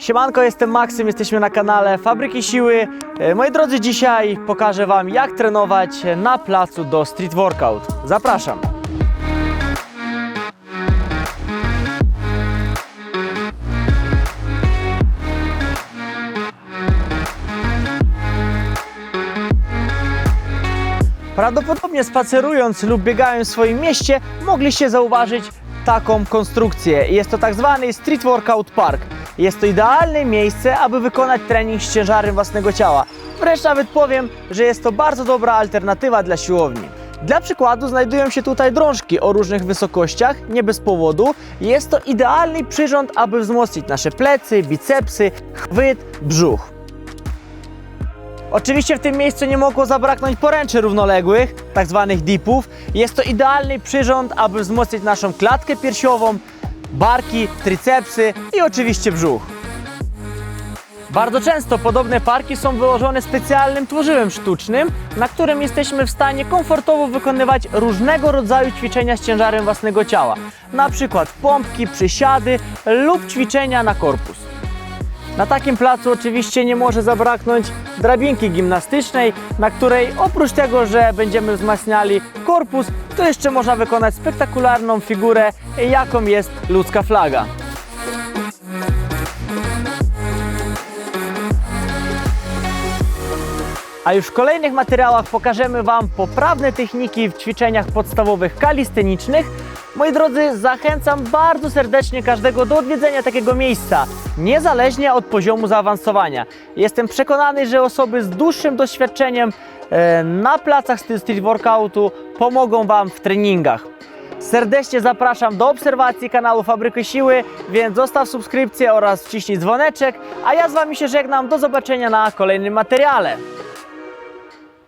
Siemanko, jestem Maksym, jesteśmy na kanale Fabryki Siły. E, Moi drodzy, dzisiaj pokażę Wam jak trenować na placu do street workout. Zapraszam. Prawdopodobnie spacerując lub biegając w swoim mieście mogliście zauważyć taką konstrukcję. Jest to tak zwany Street Workout Park. Jest to idealne miejsce, aby wykonać trening z ciężarem własnego ciała. Wręcz nawet powiem, że jest to bardzo dobra alternatywa dla siłowni. Dla przykładu znajdują się tutaj drążki o różnych wysokościach, nie bez powodu. Jest to idealny przyrząd, aby wzmocnić nasze plecy, bicepsy, chwyt, brzuch. Oczywiście w tym miejscu nie mogło zabraknąć poręczy równoległych, tak zwanych dipów. Jest to idealny przyrząd, aby wzmocnić naszą klatkę piersiową, barki, tricepsy i oczywiście brzuch. Bardzo często podobne parki są wyłożone specjalnym tworzywem sztucznym, na którym jesteśmy w stanie komfortowo wykonywać różnego rodzaju ćwiczenia z ciężarem własnego ciała, na przykład pompki, przysiady lub ćwiczenia na korpus. Na takim placu oczywiście nie może zabraknąć drabinki gimnastycznej, na której oprócz tego, że będziemy wzmacniali korpus, to jeszcze można wykonać spektakularną figurę, jaką jest ludzka flaga. A już w kolejnych materiałach pokażemy Wam poprawne techniki w ćwiczeniach podstawowych kalistenicznych. Moi drodzy, zachęcam bardzo serdecznie każdego do odwiedzenia takiego miejsca, niezależnie od poziomu zaawansowania. Jestem przekonany, że osoby z dłuższym doświadczeniem e, na placach street workoutu pomogą Wam w treningach. Serdecznie zapraszam do obserwacji kanału Fabryky Siły, więc zostaw subskrypcję oraz wciśnij dzwoneczek, a ja z Wami się żegnam. Do zobaczenia na kolejnym materiale.